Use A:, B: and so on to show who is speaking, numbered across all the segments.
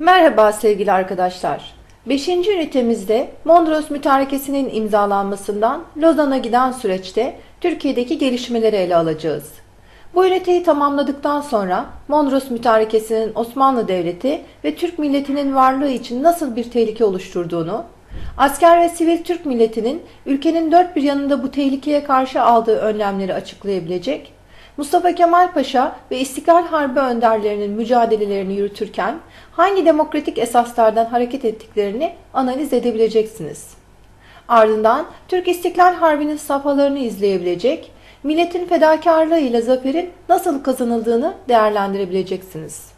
A: Merhaba sevgili arkadaşlar. 5. ünitemizde Mondros Mütarekesi'nin imzalanmasından Lozan'a giden süreçte Türkiye'deki gelişmeleri ele alacağız. Bu üniteyi tamamladıktan sonra Mondros Mütarekesi'nin Osmanlı Devleti ve Türk milletinin varlığı için nasıl bir tehlike oluşturduğunu, asker ve sivil Türk milletinin ülkenin dört bir yanında bu tehlikeye karşı aldığı önlemleri açıklayabilecek, Mustafa Kemal Paşa ve İstiklal Harbi önderlerinin mücadelelerini yürütürken hangi demokratik esaslardan hareket ettiklerini analiz edebileceksiniz. Ardından Türk İstiklal Harbi'nin safhalarını izleyebilecek, milletin fedakarlığı ile zaferin nasıl kazanıldığını değerlendirebileceksiniz.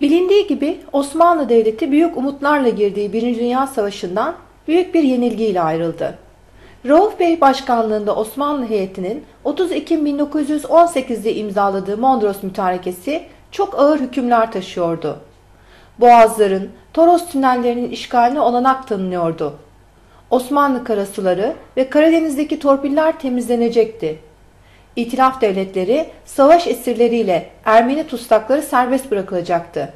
A: Bilindiği gibi Osmanlı Devleti büyük umutlarla girdiği Birinci Dünya Savaşı'ndan büyük bir yenilgiyle ayrıldı. Rauf Bey başkanlığında Osmanlı heyetinin 30 Ekim 1918'de imzaladığı Mondros Mütarekesi çok ağır hükümler taşıyordu. Boğazların, Toros tünellerinin işgaline olanak tanınıyordu. Osmanlı karasuları ve Karadeniz'deki torpiller temizlenecekti. İtilaf devletleri savaş esirleriyle Ermeni tutsakları serbest bırakılacaktı.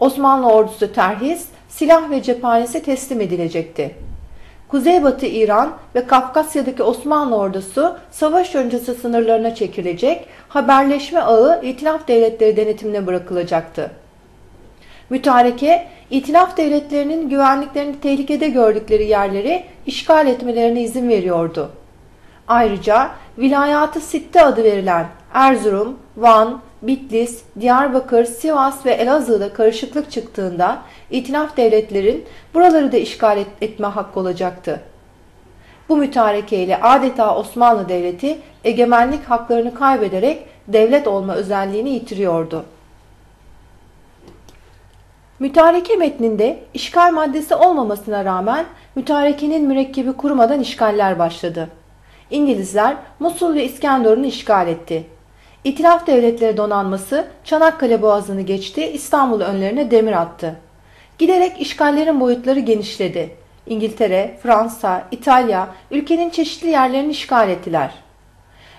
A: Osmanlı ordusu terhis, silah ve cephanesi teslim edilecekti. Kuzeybatı İran ve Kafkasya'daki Osmanlı ordusu savaş öncesi sınırlarına çekilecek, haberleşme ağı İtilaf devletleri denetimine bırakılacaktı. Mütareke, İtilaf devletlerinin güvenliklerini tehlikede gördükleri yerleri işgal etmelerine izin veriyordu. Ayrıca Vilayatı Sitte adı verilen Erzurum, Van, Bitlis, Diyarbakır, Sivas ve Elazığ'da karışıklık çıktığında İtilaf devletlerin buraları da işgal et etme hakkı olacaktı. Bu mütarekeyle adeta Osmanlı Devleti egemenlik haklarını kaybederek devlet olma özelliğini yitiriyordu. Mütareke metninde işgal maddesi olmamasına rağmen mütarekenin mürekkebi kurumadan işgaller başladı. İngilizler Musul ve İskenderun'u işgal etti. İtilaf devletleri donanması Çanakkale boğazını geçti, İstanbul önlerine demir attı. Giderek işgallerin boyutları genişledi. İngiltere, Fransa, İtalya ülkenin çeşitli yerlerini işgal ettiler.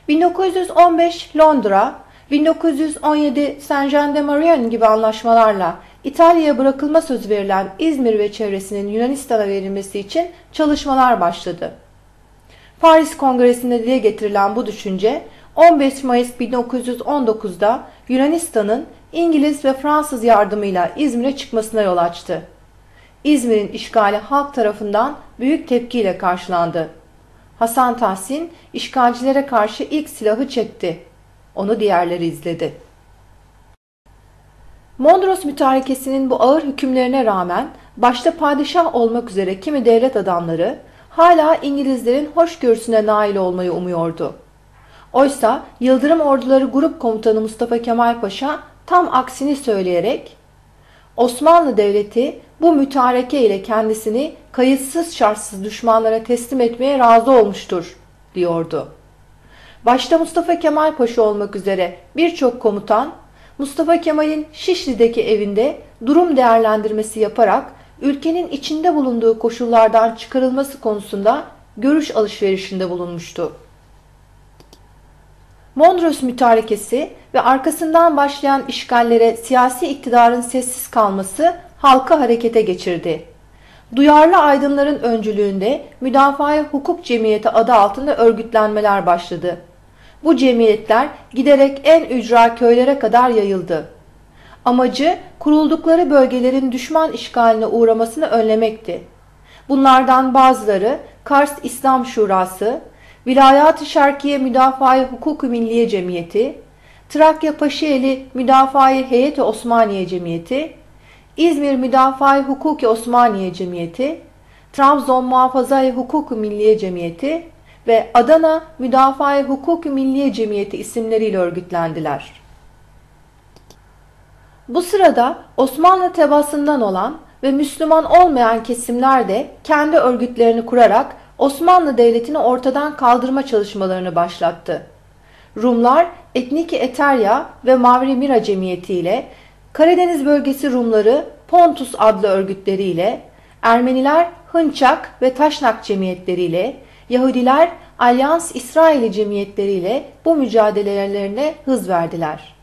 A: 1915 Londra, 1917 Saint Jean de Maurienne gibi anlaşmalarla İtalya'ya bırakılma sözü verilen İzmir ve çevresinin Yunanistan'a verilmesi için çalışmalar başladı. Paris Kongresi'nde dile getirilen bu düşünce 15 Mayıs 1919'da Yunanistan'ın İngiliz ve Fransız yardımıyla İzmir'e çıkmasına yol açtı. İzmir'in işgali halk tarafından büyük tepkiyle karşılandı. Hasan Tahsin işgalcilere karşı ilk silahı çekti. Onu diğerleri izledi. Mondros mütarekesinin bu ağır hükümlerine rağmen başta padişah olmak üzere kimi devlet adamları hala İngilizlerin hoşgörüsüne nail olmayı umuyordu. Oysa Yıldırım Orduları Grup Komutanı Mustafa Kemal Paşa tam aksini söyleyerek Osmanlı Devleti bu mütareke ile kendisini kayıtsız şartsız düşmanlara teslim etmeye razı olmuştur diyordu. Başta Mustafa Kemal Paşa olmak üzere birçok komutan Mustafa Kemal'in Şişli'deki evinde durum değerlendirmesi yaparak ülkenin içinde bulunduğu koşullardan çıkarılması konusunda görüş alışverişinde bulunmuştu. Mondros mütarekesi ve arkasından başlayan işgallere siyasi iktidarın sessiz kalması halkı harekete geçirdi. Duyarlı aydınların öncülüğünde Müdafaa Hukuk Cemiyeti adı altında örgütlenmeler başladı. Bu cemiyetler giderek en ücra köylere kadar yayıldı. Amacı kuruldukları bölgelerin düşman işgaline uğramasını önlemekti. Bunlardan bazıları Kars İslam Şurası, Vilayat-ı Şerkiye Müdafaa-i Hukuk-u Milliye Cemiyeti, Trakya Paşaeli Müdafaa-i Heyet-i Osmaniye Cemiyeti, İzmir Müdafaa-i Hukuk-i Osmaniye Cemiyeti, Trabzon Muhafaza-i Hukuk-u Milliye Cemiyeti ve Adana Müdafaa-i Hukuk-u Milliye Cemiyeti isimleriyle örgütlendiler. Bu sırada Osmanlı tebasından olan ve Müslüman olmayan kesimler de kendi örgütlerini kurarak Osmanlı Devleti'ni ortadan kaldırma çalışmalarını başlattı. Rumlar Etniki Eterya ve Mavri Mira Cemiyeti ile Karadeniz bölgesi Rumları Pontus adlı örgütleriyle, Ermeniler Hınçak ve Taşnak cemiyetleriyle, Yahudiler Alyans İsraili cemiyetleriyle bu mücadelelerine hız verdiler.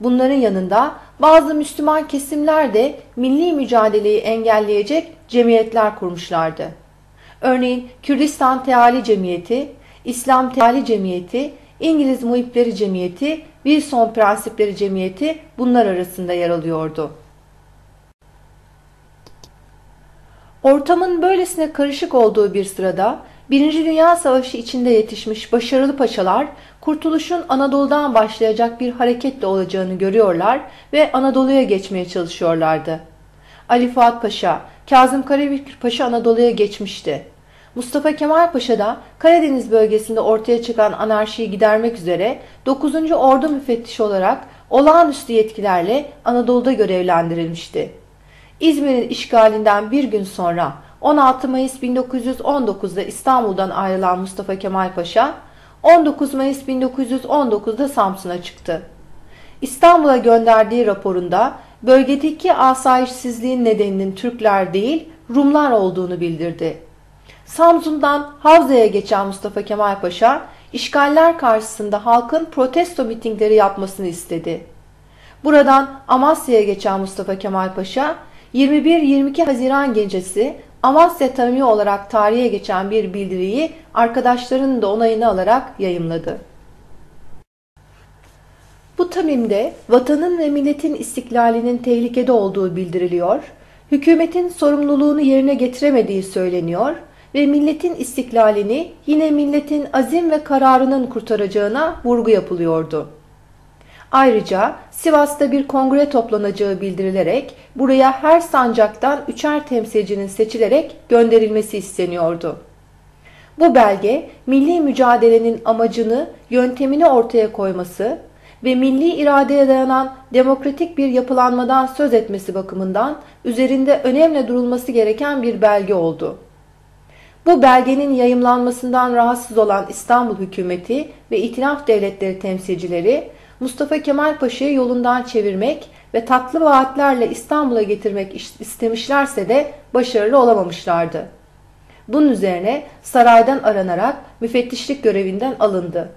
A: Bunların yanında bazı Müslüman kesimler de milli mücadeleyi engelleyecek cemiyetler kurmuşlardı. Örneğin Kürdistan Teali Cemiyeti, İslam Teali Cemiyeti, İngiliz Muhipleri Cemiyeti, Wilson Prensipleri Cemiyeti bunlar arasında yer alıyordu. Ortamın böylesine karışık olduğu bir sırada Birinci Dünya Savaşı içinde yetişmiş başarılı paşalar kurtuluşun Anadolu'dan başlayacak bir hareketle olacağını görüyorlar ve Anadolu'ya geçmeye çalışıyorlardı. Ali Fuat Paşa, Kazım Karabekir Paşa Anadolu'ya geçmişti. Mustafa Kemal Paşa da Karadeniz bölgesinde ortaya çıkan anarşiyi gidermek üzere 9. Ordu müfettişi olarak olağanüstü yetkilerle Anadolu'da görevlendirilmişti. İzmir'in işgalinden bir gün sonra 16 Mayıs 1919'da İstanbul'dan ayrılan Mustafa Kemal Paşa 19 Mayıs 1919'da Samsun'a çıktı. İstanbul'a gönderdiği raporunda bölgedeki asayişsizliğin nedeninin Türkler değil Rumlar olduğunu bildirdi. Samsun'dan Havza'ya geçen Mustafa Kemal Paşa işgaller karşısında halkın protesto mitingleri yapmasını istedi. Buradan Amasya'ya geçen Mustafa Kemal Paşa 21-22 Haziran gecesi Amasya Tanımı olarak tarihe geçen bir bildiriyi arkadaşlarının da onayını alarak yayımladı. Bu tamimde vatanın ve milletin istiklalinin tehlikede olduğu bildiriliyor, hükümetin sorumluluğunu yerine getiremediği söyleniyor ve milletin istiklalini yine milletin azim ve kararının kurtaracağına vurgu yapılıyordu. Ayrıca Sivas'ta bir kongre toplanacağı bildirilerek buraya her sancaktan üçer temsilcinin seçilerek gönderilmesi isteniyordu. Bu belge milli mücadelenin amacını, yöntemini ortaya koyması ve milli iradeye dayanan demokratik bir yapılanmadan söz etmesi bakımından üzerinde önemli durulması gereken bir belge oldu. Bu belgenin yayımlanmasından rahatsız olan İstanbul hükümeti ve itilaf devletleri temsilcileri Mustafa Kemal Paşa'yı yolundan çevirmek ve tatlı vaatlerle İstanbul'a getirmek istemişlerse de başarılı olamamışlardı. Bunun üzerine saraydan aranarak müfettişlik görevinden alındı.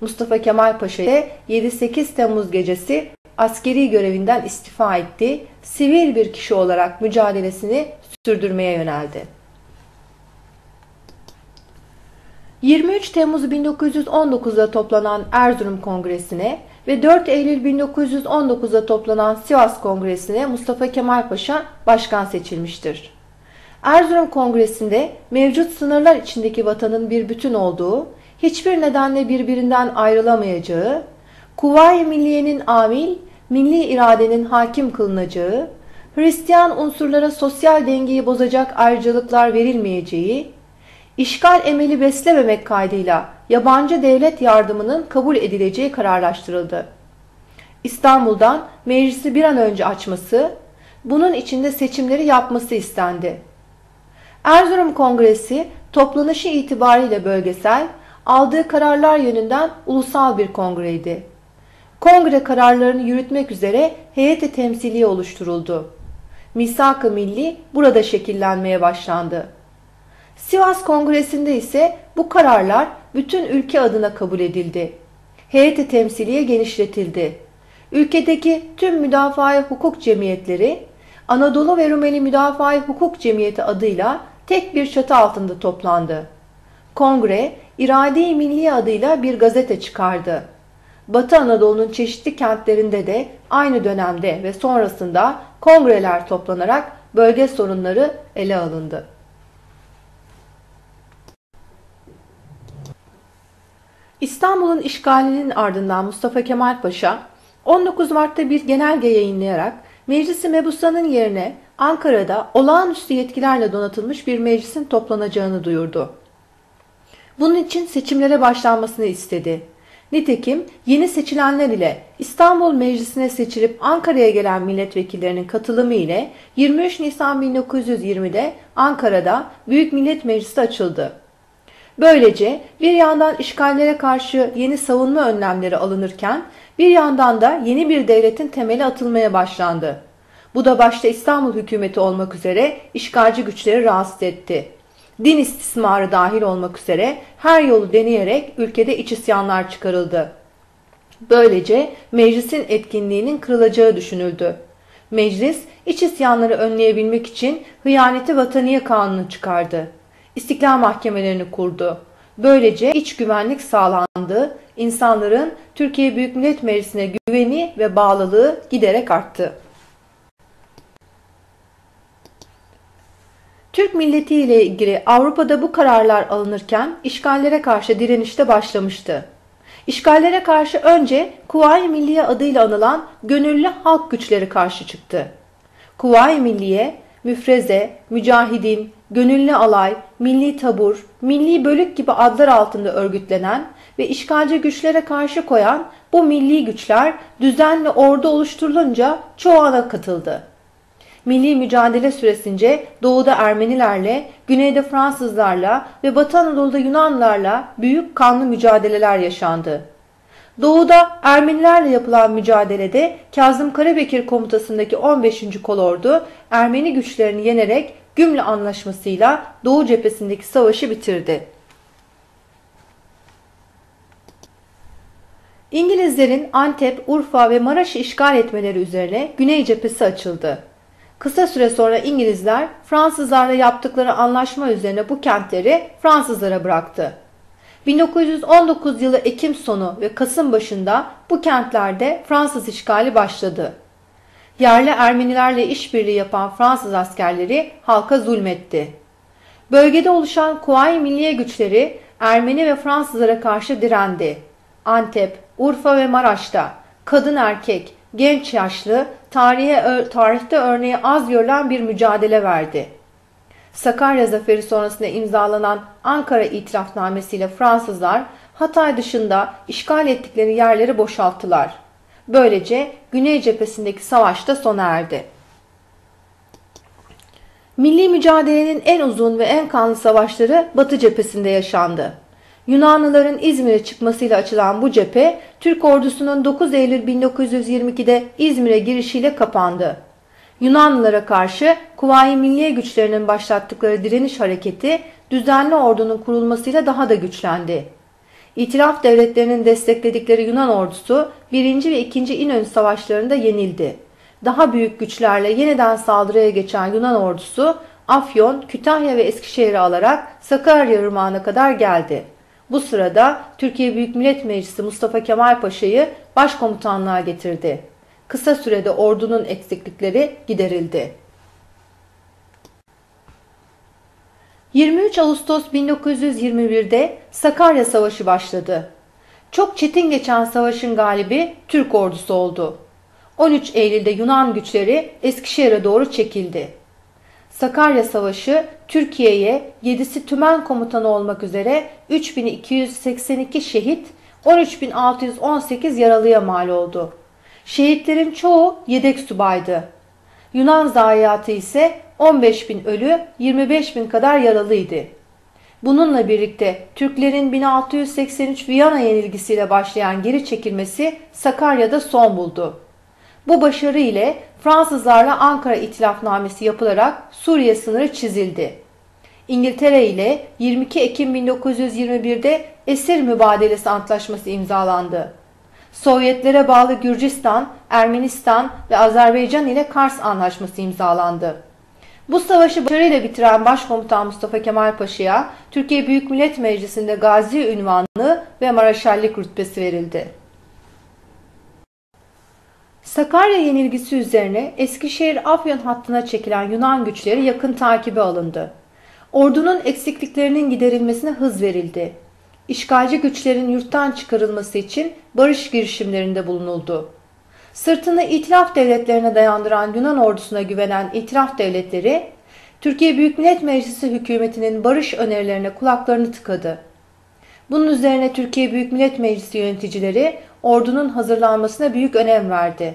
A: Mustafa Kemal Paşa 7-8 Temmuz gecesi askeri görevinden istifa etti, sivil bir kişi olarak mücadelesini sürdürmeye yöneldi. 23 Temmuz 1919'da toplanan Erzurum Kongresi'ne ve 4 Eylül 1919'da toplanan Sivas Kongresi'ne Mustafa Kemal Paşa başkan seçilmiştir. Erzurum Kongresi'nde mevcut sınırlar içindeki vatanın bir bütün olduğu, hiçbir nedenle birbirinden ayrılamayacağı, Kuvayi Milliye'nin amil, milli iradenin hakim kılınacağı, Hristiyan unsurlara sosyal dengeyi bozacak ayrıcalıklar verilmeyeceği, işgal emeli beslememek kaydıyla yabancı devlet yardımının kabul edileceği kararlaştırıldı. İstanbul'dan meclisi bir an önce açması, bunun içinde seçimleri yapması istendi. Erzurum Kongresi toplanışı itibariyle bölgesel, aldığı kararlar yönünden ulusal bir kongreydi. Kongre kararlarını yürütmek üzere heyeti temsiliye oluşturuldu. Misak-ı Milli burada şekillenmeye başlandı. Sivas Kongresi'nde ise bu kararlar bütün ülke adına kabul edildi. Heyeti temsiliye genişletildi. Ülkedeki tüm müdafaa hukuk cemiyetleri Anadolu ve Rumeli Müdafaa Hukuk Cemiyeti adıyla tek bir çatı altında toplandı. Kongre, İrade-i Milli adıyla bir gazete çıkardı. Batı Anadolu'nun çeşitli kentlerinde de aynı dönemde ve sonrasında kongreler toplanarak bölge sorunları ele alındı. İstanbul'un işgalinin ardından Mustafa Kemal Paşa 19 Mart'ta bir genelge yayınlayarak Meclisi Mebusa'nın yerine Ankara'da olağanüstü yetkilerle donatılmış bir meclisin toplanacağını duyurdu. Bunun için seçimlere başlanmasını istedi. Nitekim yeni seçilenler ile İstanbul Meclisi'ne seçilip Ankara'ya gelen milletvekillerinin katılımı ile 23 Nisan 1920'de Ankara'da Büyük Millet Meclisi açıldı. Böylece bir yandan işgallere karşı yeni savunma önlemleri alınırken bir yandan da yeni bir devletin temeli atılmaya başlandı. Bu da başta İstanbul hükümeti olmak üzere işgalci güçleri rahatsız etti. Din istismarı dahil olmak üzere her yolu deneyerek ülkede iç isyanlar çıkarıldı. Böylece meclisin etkinliğinin kırılacağı düşünüldü. Meclis iç isyanları önleyebilmek için hıyaneti vataniye kanunu çıkardı. İstiklal mahkemelerini kurdu. Böylece iç güvenlik sağlandı, insanların Türkiye Büyük Millet Meclisi'ne güveni ve bağlılığı giderek arttı. Türk milleti ile ilgili Avrupa'da bu kararlar alınırken işgallere karşı direnişte başlamıştı. İşgallere karşı önce Kuvayi Milliye adıyla anılan gönüllü halk güçleri karşı çıktı. Kuvayi Milliye, Müfreze, Mücahidin, Gönüllü Alay, Milli Tabur, Milli Bölük gibi adlar altında örgütlenen ve işgalci güçlere karşı koyan bu milli güçler düzenli ordu oluşturulunca çoğuna katıldı. Milli mücadele süresince doğuda Ermenilerle, güneyde Fransızlarla ve Batı Anadolu'da Yunanlarla büyük kanlı mücadeleler yaşandı. Doğuda Ermenilerle yapılan mücadelede Kazım Karabekir komutasındaki 15. kolordu Ermeni güçlerini yenerek Gümle Anlaşması'yla Doğu cephesindeki savaşı bitirdi. İngilizlerin Antep, Urfa ve Maraş'ı işgal etmeleri üzerine Güney cephesi açıldı. Kısa süre sonra İngilizler Fransızlarla yaptıkları anlaşma üzerine bu kentleri Fransızlara bıraktı. 1919 yılı Ekim sonu ve Kasım başında bu kentlerde Fransız işgali başladı. Yerli Ermenilerle işbirliği yapan Fransız askerleri halka zulmetti. Bölgede oluşan Kuvayi Milliye güçleri Ermeni ve Fransızlara karşı direndi. Antep, Urfa ve Maraş'ta kadın erkek, genç yaşlı, tarihe, tarihte örneği az görülen bir mücadele verdi. Sakarya Zaferi sonrasında imzalanan Ankara İtirafnamesi ile Fransızlar Hatay dışında işgal ettikleri yerleri boşalttılar. Böylece Güney cephesindeki savaş da sona erdi. Milli mücadelenin en uzun ve en kanlı savaşları Batı cephesinde yaşandı. Yunanlıların İzmir'e çıkmasıyla açılan bu cephe Türk ordusunun 9 Eylül 1922'de İzmir'e girişiyle kapandı. Yunanlılara karşı Kuvayi Milliye güçlerinin başlattıkları direniş hareketi düzenli ordunun kurulmasıyla daha da güçlendi. İtilaf devletlerinin destekledikleri Yunan ordusu 1. ve 2. İnönü savaşlarında yenildi. Daha büyük güçlerle yeniden saldırıya geçen Yunan ordusu Afyon, Kütahya ve Eskişehir'i alarak Sakarya Irmağı'na kadar geldi. Bu sırada Türkiye Büyük Millet Meclisi Mustafa Kemal Paşa'yı başkomutanlığa getirdi. Kısa sürede ordunun eksiklikleri giderildi. 23 Ağustos 1921'de Sakarya Savaşı başladı. Çok çetin geçen savaşın galibi Türk ordusu oldu. 13 Eylül'de Yunan güçleri Eskişehir'e doğru çekildi. Sakarya Savaşı Türkiye'ye 7'si tümen komutanı olmak üzere 3282 şehit, 13618 yaralıya mal oldu. Şehitlerin çoğu yedek subaydı. Yunan zayiatı ise 15 bin ölü, 25 bin kadar yaralıydı. Bununla birlikte Türklerin 1683 Viyana yenilgisiyle başlayan geri çekilmesi Sakarya'da son buldu. Bu başarı ile Fransızlarla Ankara İtilafnamesi yapılarak Suriye sınırı çizildi. İngiltere ile 22 Ekim 1921'de Esir Mübadelesi Antlaşması imzalandı. Sovyetlere bağlı Gürcistan, Ermenistan ve Azerbaycan ile Kars Anlaşması imzalandı. Bu savaşı başarıyla bitiren Başkomutan Mustafa Kemal Paşa'ya Türkiye Büyük Millet Meclisi'nde gazi ünvanı ve maraşallik rütbesi verildi. Sakarya yenilgisi üzerine Eskişehir-Afyon hattına çekilen Yunan güçleri yakın takibe alındı. Ordunun eksikliklerinin giderilmesine hız verildi. İşgalci güçlerin yurttan çıkarılması için barış girişimlerinde bulunuldu. Sırtını itilaf devletlerine dayandıran Yunan ordusuna güvenen itilaf devletleri, Türkiye Büyük Millet Meclisi hükümetinin barış önerilerine kulaklarını tıkadı. Bunun üzerine Türkiye Büyük Millet Meclisi yöneticileri ordunun hazırlanmasına büyük önem verdi.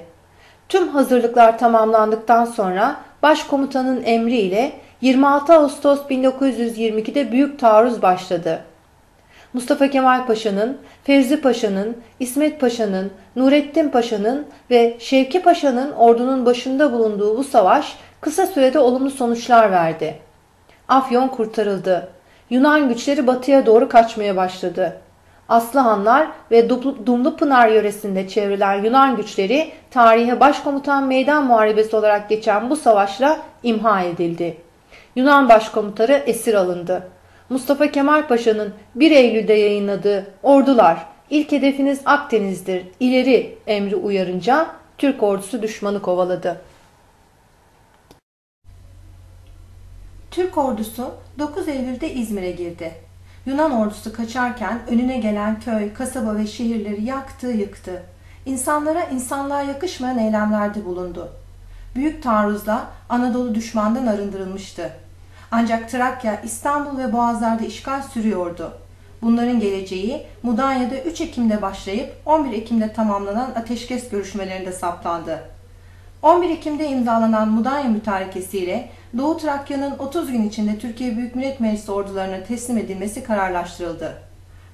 A: Tüm hazırlıklar tamamlandıktan sonra başkomutanın emriyle 26 Ağustos 1922'de büyük taarruz başladı. Mustafa Kemal Paşa'nın, Fevzi Paşa'nın, İsmet Paşa'nın, Nurettin Paşa'nın ve Şevki Paşa'nın ordunun başında bulunduğu bu savaş kısa sürede olumlu sonuçlar verdi. Afyon kurtarıldı. Yunan güçleri batıya doğru kaçmaya başladı. Aslıhanlar ve Dumlupınar yöresinde çevrilen Yunan güçleri tarihe başkomutan meydan muharebesi olarak geçen bu savaşla imha edildi. Yunan başkomutarı esir alındı. Mustafa Kemal Paşa'nın 1 Eylül'de yayınladığı Ordular, ilk hedefiniz Akdeniz'dir, ileri emri uyarınca Türk ordusu düşmanı kovaladı. Türk ordusu 9 Eylül'de İzmir'e girdi. Yunan ordusu kaçarken önüne gelen köy, kasaba ve şehirleri yaktı, yıktı. İnsanlara insanlığa yakışmayan eylemlerde bulundu. Büyük taarruzla Anadolu düşmandan arındırılmıştı. Ancak Trakya, İstanbul ve Boğazlar'da işgal sürüyordu. Bunların geleceği Mudanya'da 3 Ekim'de başlayıp 11 Ekim'de tamamlanan ateşkes görüşmelerinde saptandı. 11 Ekim'de imzalanan Mudanya Mütarekesiyle Doğu Trakya'nın 30 gün içinde Türkiye Büyük Millet Meclisi ordularına teslim edilmesi kararlaştırıldı.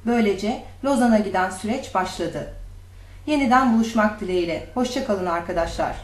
A: Böylece Lozan'a giden süreç başladı. Yeniden buluşmak dileğiyle. Hoşçakalın arkadaşlar.